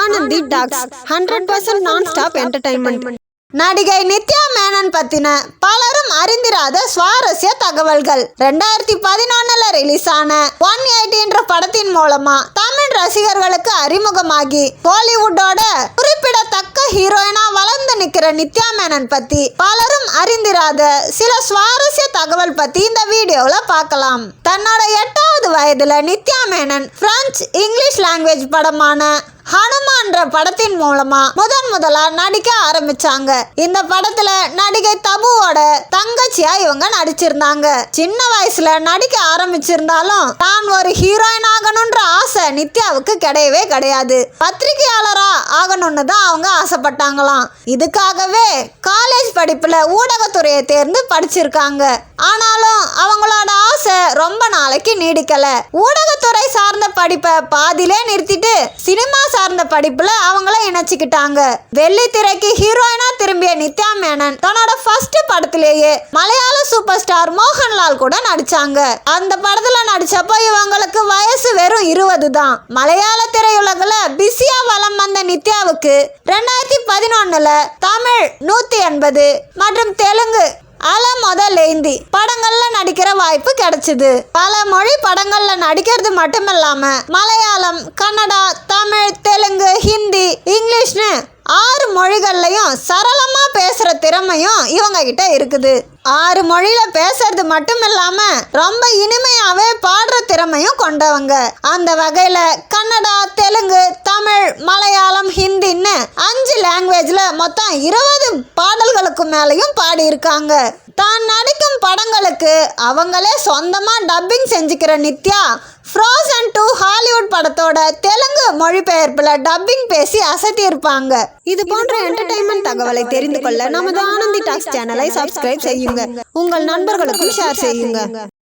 Anandhi talks hundred percent non stop entertainment நடிகை நித்யா மேனன் பத்தின பலரும் அறிந்திராத சுவாரஸ்ய தகவல்கள். ரெண்டாயிரத்தி பதினொன்னுல ரிலீஸ் ஆன ஒன் என்ற படத்தின் மூலமா தமிழ் ரசிகர்களுக்கு அறிமுகமாகி பாலிவுட்டோட குறிப்பிடத்தக்க ஹீரோயினா வளர்ந்து நிக்கிற நித்யா மேனன் பத்தி பலரும் அறிந்திராத சில சுவாரஸ்ய தகவல் பத்தி இந்த வீடியோல பார்க்கலாம். தன்னோட எட்டாவது வயதுல Nithya Menen French English language படமான ஹனுமான்ற படத்தின் மூலமா முதன் முதலா நடிக்க ஆரம்பிச்சாங்க. இந்த படத்துல நடிகை தபுவோட தங்கச்சியா இவங்க நடிச்சிருந்தாங்க. சின்ன வயசுல நடிக்க ஆரம்பிச்சிருந்தாலும் தான் ஒரு ஹீரோயின் ஆகணும்ன்ற ஆசை நித்யாவுக்கு கிடையவே கிடையாது. பத்திரிகையாளரா ஆகணும்னு தான் அவங்க ஆசைப்பட்டாங்களாம். இதுக்காகவே காலேஜ் படிப்புல ஊடகத்துறையை தேர்ந்து படிச்சிருக்காங்க. ஆனாலும் அவங்களோட ஆசை ரொம்ப நாளைக்கு நீடிக்கல. ஊடகத்துறை படிப்பை பாதியிலே நிறுத்திட்டு சினிமா சார்ந்த படிப்புல அவங்கள இணைச்சிக்கிட்டாங்க. வெள்ளித்திரைக்கு ஹீரோயினா திரும்பிய நித்யா மேனன் தன்னோட ஃபர்ஸ்ட் படத்திலேயே மலையாள சூப்பர் ஸ்டார் மோகன்லால் கூட நடிச்சாங்க. அந்த படத்துல நடிச்சப்போ இவங்களுக்கு வயசு வெறும் இருபது தான். மலையாள திரையுலகில் பிஸியா வலம் வந்த நித்யாவுக்கு ரெண்டாயிரத்தி பதினொன்னுல தமிழ் நூத்தி எண்பது மற்றும் தெலுங்கு முதலேந்தி படங்கள்ல நடிக்கிற வாய்ப்பு கிடைச்சது. பல மொழி படங்கள்ல நடிக்கிறது மட்டுமில்லாம மலையாளம் கன்னடா தமிழ் தெலுங்கு ஹிந்தி இங்கிலீஷ்னு ஆறு மொழிகள்லையும் சரளமா பேசுற திறமையும் இவங்க கிட்ட இருக்குது. ஆறு மொழியில பேசுறது மட்டும் இல்லாம ரொம்ப இனிமையாவே பாடுற திறமையும் கொண்டவங்க. அந்த வகையில கன்னடா தெலுங்கு தமிழ் மலையாளம் ஹிந்தின்னு அஞ்சு லாங்குவேஜ்ல மொத்தம் இருபது பா பாடல்களுக்கு மேலேயும் பாடியிருக்காங்க. தான் நடிக்கும் படங்களுக்கு அவங்களே சொந்தமாக டப்பிங் செஞ்சுக்கிற நித்யா ஃப்ரோசன் டூ ஹாலிவுட் படத்தோட தெலுங்கு மொழிபெயர்ப்பில் டப்பிங் பேசி அசத்தியிருப்பாங்க. இது போன்ற என்டர்டைன்மெண்ட் தகவலை தெரிந்து கொள்ள நமது ஆனந்தி டாக்ஸ் சேனலை சப்ஸ்கிரைப் செய்யுங்க. உங்கள் நண்பர்களுக்கும் ஷேர் செய்யுங்க.